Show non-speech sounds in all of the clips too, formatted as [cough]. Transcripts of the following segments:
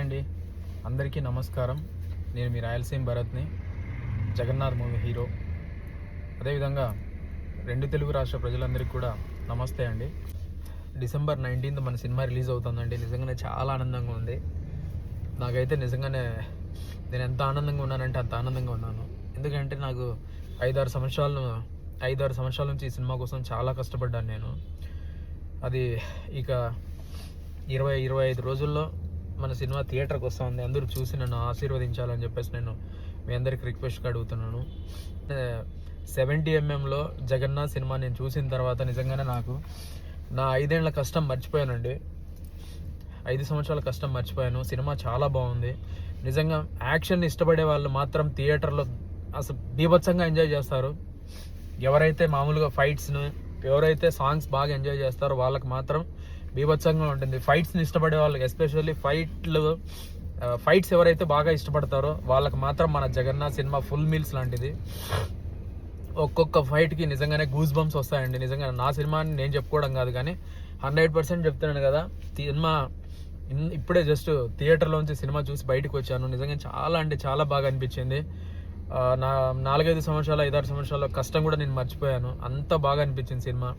Hi అండి. అందరికీ నమస్కారం. నేను మీ రాయలసీమ భరత్ని జగన్నాథ్ మూవీ హీరో. అదేవిధంగా రెండు తెలుగు రాష్ట్ర ప్రజలందరికీ కూడా నమస్తే అండి. డిసెంబర్ నైన్టీన్త్ మన సినిమా రిలీజ్ అవుతుందండి. నిజంగానే చాలా ఆనందంగా ఉంది. నాకైతే నిజంగానే నేను ఎంత ఆనందంగా ఉన్నానంటే అంత ఆనందంగా ఉన్నాను. ఎందుకంటే నాకు ఐదారు సంవత్సరాలు ఐదారు సంవత్సరాల నుంచి ఈ సినిమా కోసం చాలా కష్టపడ్డాను నేను. అది ఇక ఇరవై ఇరవై ఐదు రోజుల్లో మన సినిమా థియేటర్కి వస్తుంది. అందరూ చూసి నన్ను ఆశీర్వదించాలని చెప్పేసి నేను మీ అందరికి రిక్వెస్ట్గా అడుగుతున్నాను. సెవెంటీ ఎంఎంలో జగన్నాథ్ సినిమా నేను చూసిన తర్వాత నిజంగానే నాకు నా ఐదేళ్ళ కష్టం మర్చిపోయానండి. ఐదు సంవత్సరాల కష్టం మర్చిపోయాను. సినిమా చాలా బాగుంది. నిజంగా యాక్షన్ ఇష్టపడే వాళ్ళు మాత్రం థియేటర్లో అసలు బీభత్సంగా ఎంజాయ్ చేస్తారు. ఎవరైతే మామూలుగా ఫైట్స్ను ఎవరైతే సాంగ్స్ బాగా ఎంజాయ్ చేస్తారో వాళ్ళకి మాత్రం బీభత్సంగా ఉంటుంది. ఫైట్స్ని ఇష్టపడే వాళ్ళకి ఎస్పెషల్లీ ఫైట్లు ఫైట్స్ ఎవరైతే బాగా ఇష్టపడతారో వాళ్ళకి మాత్రం మన జగన్నాథ్ సినిమా ఫుల్ మీల్స్ లాంటిది. ఒక్కొక్క ఫైట్కి నిజంగానే గూస్ బంప్స్ వస్తాయండి. నిజంగా నా సినిమాని నేను చెప్పుకోవడం కాదు కానీ హండ్రెడ్ పర్సెంట్ చెప్తున్నాను కదా సినిమా ఇప్పుడే జస్ట్ థియేటర్లోంచి సినిమా చూసి బయటకు వచ్చాను. నిజంగా చాలా అంటే చాలా బాగా అనిపించింది. నా నాలుగైదు సంవత్సరాలు ఐదారు సంవత్సరాల కష్టం కూడా నేను మర్చిపోయాను. అంత బాగా అనిపించింది సినిమా.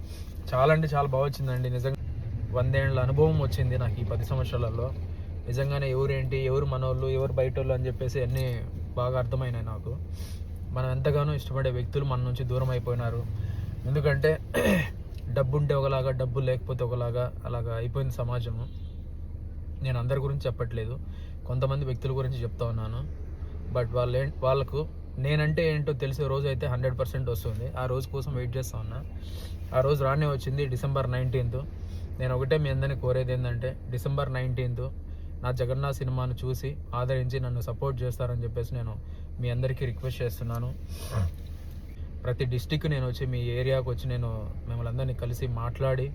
చాలా అంటే చాలా బాగా వచ్చిందండి. నిజంగా వందేళ్ళ అనుభవం వచ్చింది నాకు ఈ పది సంవత్సరాలలో. నిజంగానే ఎవరేంటి ఎవరు మనోళ్ళు ఎవరు బయట వాళ్ళు అని చెప్పేసి అన్నీ బాగా అర్థమైనాయి నాకు. మనం ఎంతగానో ఇష్టపడే వ్యక్తులు మన నుంచి దూరం అయిపోయినారు. ఎందుకంటే [clears throat] డబ్బు ఉంటే ఒకలాగా డబ్బు లేకపోతే ఒకలాగా అలాగా అయిపోయింది సమాజము. నేను అందరి గురించి చెప్పట్లేదు. కొంతమంది వ్యక్తుల గురించి చెప్తా ఉన్నాను. బట్ వాళ్ళు ఏం వాళ్ళకు నేనంటే ఏంటో తెలిసే రోజు అయితే హండ్రెడ్ పర్సెంట్ వస్తుంది. ఆ రోజు కోసం వెయిట్ చేస్తా ఉన్నా. ఆ రోజు రానే వచ్చింది డిసెంబర్ నైన్టీన్త్. నేను ఒకటే మీ అందరినీ కోరేది ఏంటంటే డిసెంబర్ నైన్టీన్త్ నా జగన్నాథ్ సినిమాను చూసి ఆదరించి నన్ను సపోర్ట్ చేస్తారని చెప్పేసి నేను మీ అందరికీ రిక్వెస్ట్ చేస్తున్నాను. ప్రతి డిస్టిక్ నేను వచ్చి మీ ఏరియాకు వచ్చి నేను మిమ్మల్ని అందరినీ కలిసి మాట్లాడి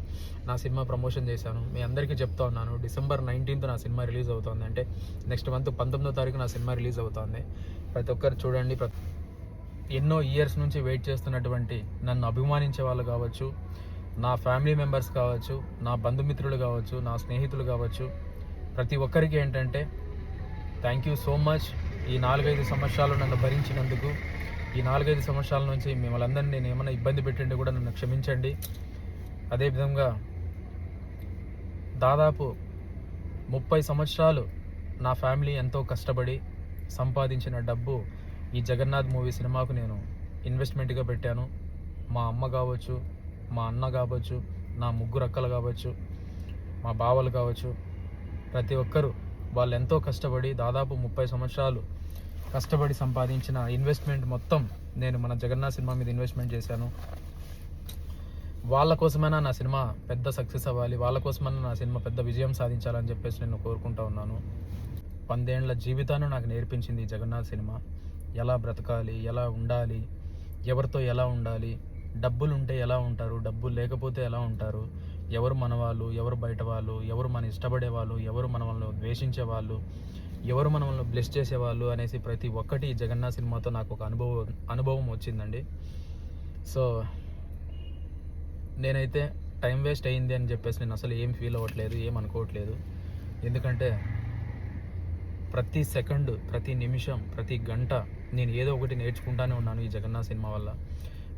నా సినిమా ప్రమోషన్ చేశాను. మీ అందరికీ చెప్తా ఉన్నాను డిసెంబర్ నైన్టీన్త్ నా సినిమా రిలీజ్ అవుతుంది అంటే నెక్స్ట్ మంత్ పంతొమ్మిదో తారీఖు నా సినిమా రిలీజ్ అవుతుంది. ప్రతి ఒక్కరు చూడండి ప్రతి ఎన్నో ఇయర్స్ నుంచి వెయిట్ చేస్తున్నటువంటి నన్ను అభిమానించే వాళ్ళు కావచ్చు నా ఫ్యామిలీ మెంబర్స్ కావచ్చు నా బంధుమిత్రులు కావచ్చు నా స్నేహితులు కావచ్చు ప్రతి ఒక్కరికి ఏంటంటే థ్యాంక్ యూ సో మచ్ ఈ నాలుగైదు సంవత్సరాలు నన్ను భరించినందుకు ఈ నాలుగైదు సంవత్సరాల నుంచి మిమ్మల్ని అందరినీ నేను ఏమైనా ఇబ్బంది పెట్టింటే కూడా నన్ను క్షమించండి. అదేవిధంగా దాదాపు ముప్పై సంవత్సరాలు నా ఫ్యామిలీ ఎంతో కష్టపడి సంపాదించిన డబ్బు ఈ జగన్నాథ్ మూవీ సినిమాకు నేను ఇన్వెస్ట్మెంట్గా పెట్టాను. మా అమ్మ కావచ్చు మా అన్న కావచ్చు నా ముగ్గురు అక్కలు కావచ్చు మా బావలు కావచ్చు ప్రతి ఒక్కరూ వాళ్ళు ఎంతో కష్టపడి దాదాపు ముప్పై సంవత్సరాలు కష్టపడి సంపాదించిన ఇన్వెస్ట్మెంట్ మొత్తం నేను మన జగన్నాథ్ సినిమా మీద ఇన్వెస్ట్మెంట్ చేశాను. వాళ్ళ కోసమైనా నా సినిమా పెద్ద సక్సెస్ అవ్వాలి వాళ్ళ కోసమైనా నా సినిమా పెద్ద విజయం సాధించాలని చెప్పేసి నేను కోరుకుంటా ఉన్నాను. పందేళ్ళ జీవితాన్ని నాకు నేర్పించింది జగన్నాథ్ సినిమా. ఎలా బ్రతకాలి ఎలా ఉండాలి ఎవరితో ఎలా ఉండాలి డబ్బులు ఉంటే ఎలా ఉంటారు? డబ్బులు లేకపోతే ఎలా ఉంటారు? ఎవరు మన వాళ్ళు ఎవరు బయట వాళ్ళు ఎవరు మన ఇష్టపడే వాళ్ళు ఎవరు మనల్ని ద్వేషించే వాళ్ళు ఎవరు మనల్ని బ్లెస్ చేసేవాళ్ళు అనేసి ప్రతి ఒక్కటి జగన్నాథ్ సినిమాతో నాకు ఒక అనుభవం అనుభవం వచ్చిందండి. సో నేనైతే టైం వేస్ట్ అయింది అని చెప్పేసి నేను అసలు ఏం ఫీల్ అవ్వట్లేదు ఏం అనుకోవట్లేదు. ఎందుకంటే ప్రతి సెకండ్ ప్రతి నిమిషం ప్రతి గంట నేను ఏదో ఒకటి నేర్చుకుంటానే ఉన్నాను ఈ జగన్నాథ్ సినిమా వల్ల.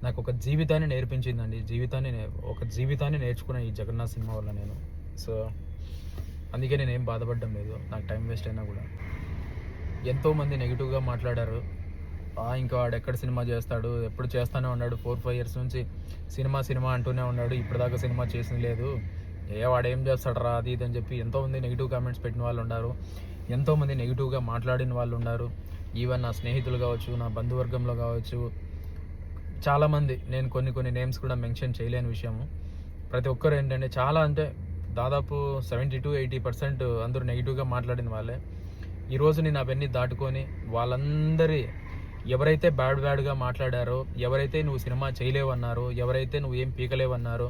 నాకు ఒక జీవితాన్ని నేర్పించిందండి. జీవితాన్ని ఒక జీవితాన్ని నేర్చుకున్నాను ఈ జగన్నాథ్ సినిమా వల్ల నేను. సో అందుకే నేనేం ఏం బాధపడడం లేదు. నాకు టైం వేస్ట్ అయినా కూడా. ఎంతోమంది నెగిటివ్గా మాట్లాడారు. ఇంకా వాడు ఎక్కడ సినిమా చేస్తాడు? ఎప్పుడు చేస్తానే ఉన్నాడు? ఫోర్ ఫైవ్ ఇయర్స్ నుంచి సినిమా సినిమా అంటూనే ఉన్నాడు. ఇప్పటిదాకా సినిమా చేసింది లేదు. ఏ వాడేం చేస్తాడరా? చేస్తాడు రా అది ఇది అని చెప్పి ఎంతోమంది నెగిటివ్ కామెంట్స్ పెట్టిన వాళ్ళు ఉన్నారు. ఎంతోమంది నెగిటివ్గా మాట్లాడిన వాళ్ళు ఉన్నారు. ఈవెన్ నా స్నేహితులు కావచ్చు నా బంధువర్గంలో కావచ్చు చాలామంది నేను కొన్ని కొన్ని నేమ్స్ కూడా మెన్షన్ చేయలేని విషయము. ప్రతి ఒక్కరు ఏంటంటే చాలా అంటే దాదాపు సెవెంటీ టు ఎయిటీ పర్సెంట్ అందరూ నెగిటివ్గా మాట్లాడిన వాళ్ళే. ఈరోజు నేను అవన్నీ దాటుకొని వాళ్ళందరి ఎవరైతే బ్యాడ్ బ్యాడ్గా మాట్లాడారో ఎవరైతే నువ్వు సినిమా చేయలేవన్నారో ఎవరైతే నువ్వు ఏం పీకలేవన్నారో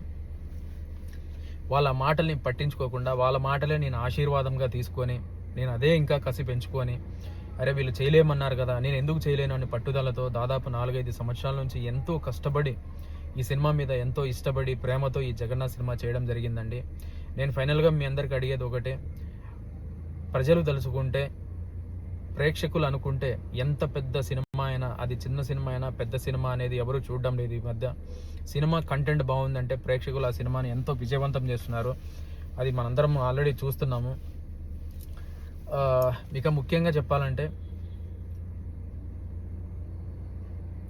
వాళ్ళ మాటల్ని పట్టించుకోకుండా వాళ్ళ మాటలే నేను ఆశీర్వాదంగా తీసుకొని నేను అదే ఇంకా కసి పెంచుకొని అరే వీళ్ళు చేయలేమన్నారు కదా నేను ఎందుకు చేయలేను అని పట్టుదలతో దాదాపు నాలుగైదు సంవత్సరాల నుంచి ఎంతో కష్టపడి ఈ సినిమా మీద ఎంతో ఇష్టపడి ప్రేమతో ఈ జగన్నాథ్ సినిమా చేయడం జరిగిందండి. నేను ఫైనల్గా మీ అందరికి అడిగేది ఒకటే ప్రజలు తలుచుకుంటే ప్రేక్షకులు అనుకుంటే ఎంత పెద్ద సినిమా అయినా అది చిన్న సినిమా అయినా పెద్ద సినిమా అనేది ఎవరు చూడడం లేదు ఈ మధ్య. సినిమా కంటెంట్ బాగుందంటే ప్రేక్షకులు ఆ సినిమాని ఎంతో విజయవంతం చేస్తున్నారు. అది మనందరం ఆల్రెడీ చూస్తున్నాము. ఇక ముఖ్యంగా చెప్పాలంటే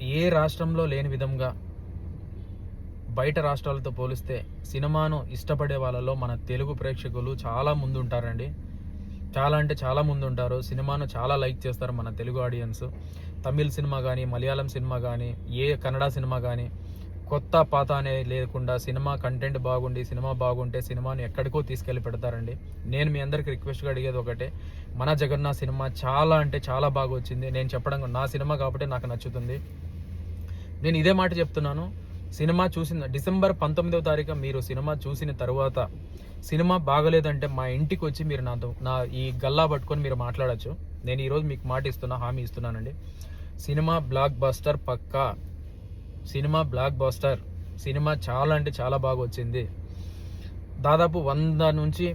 ఏ రాష్ట్రంలో లేని విధంగా బయట రాష్ట్రాలతో పోలిస్తే సినిమాను ఇష్టపడే వాళ్ళలో మన తెలుగు ప్రేక్షకులు చాలా ముందు ఉంటారండి చాలా అంటే చాలా ముందు ఉంటారు సినిమాను చాలా లైక్ చేస్తారు మన తెలుగు ఆడియన్స్. తమిళ్ సినిమా కానీ మలయాళం సినిమా కానీ ఏ కన్నడ సినిమా కానీ కొత్త పాత అనేది లేకుండా సినిమా కంటెంట్ బాగుండి సినిమా బాగుంటే సినిమాని ఎక్కడికో తీసుకెళ్ళి పెడతారండి. నేను మీ అందరికి రిక్వెస్ట్గా అడిగేది ఒకటే మన జగన్నాథ్ సినిమా చాలా అంటే చాలా బాగా వచ్చింది. నేను చెప్పడం నా సినిమా కాబట్టి నాకు నచ్చుతుంది. నేను ఇదే మాట చెప్తున్నాను. సినిమా చూసిన డిసెంబర్ పంతొమ్మిదవ తారీఖు మీరు సినిమా చూసిన తర్వాత సినిమా బాగలేదంటే మా ఇంటికి వచ్చి మీరు నాతో నా ఈ గల్లా పట్టుకొని మీరు మాట్లాడచ్చు. నేను ఈరోజు మీకు మాట ఇస్తున్నా హామీ ఇస్తున్నానండి. సినిమా బ్లాక్ బస్టర్ పక్కా. Cinema blockbuster. సినిమా చాలా అంటే చాలా బాగా వచ్చింది. దాదాపు వంద నుంచి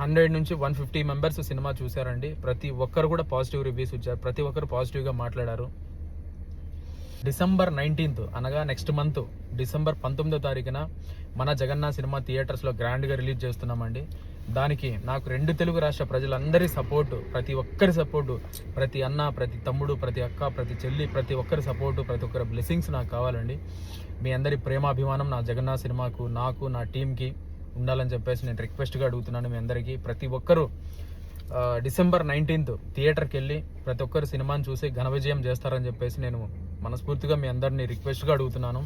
హండ్రెడ్ నుంచి వన్ ఫిఫ్టీ మెంబర్స్ సినిమా చూశారండి. ప్రతి ఒక్కరు కూడా పాజిటివ్ రివ్యూస్ ఇచ్చారు. ప్రతి ఒక్కరు పాజిటివ్గా మాట్లాడారు. డిసెంబర్ నైన్టీన్త్ అనగా నెక్స్ట్ మంత్ డిసెంబర్ పంతొమ్మిదో తారీఖున మన జగన్నాథ్ సినిమా థియేటర్స్లో గ్రాండ్గా రిలీజ్ చేస్తున్నామండి. దానికి నాకు రెండు తెలుగు రాష్ట్ర ప్రజలందరి సపోర్టు ప్రతి ఒక్కరి సపోర్టు ప్రతి అన్న ప్రతి తమ్ముడు ప్రతి అక్క ప్రతి చెల్లి ప్రతి ఒక్కరి సపోర్టు ప్రతి ఒక్కరి బ్లెస్సింగ్స్ నాకు కావాలండి. మీ అందరి ప్రేమాభిమానం నా జగన్నాథ్ సినిమాకు నాకు నా టీంకి ఉండాలని చెప్పేసి నేను రిక్వెస్ట్గా అడుగుతున్నాను మీ అందరికీ. ప్రతి ఒక్కరూ డిసెంబర్ నైన్టీన్త్ థియేటర్కి వెళ్ళి ప్రతి ఒక్కరు సినిమాని చూసి ఘన విజయం చేస్తారని చెప్పేసి నేను మనస్ఫూర్తిగా మీ అందరినీ రిక్వెస్ట్గా అడుగుతున్నాను.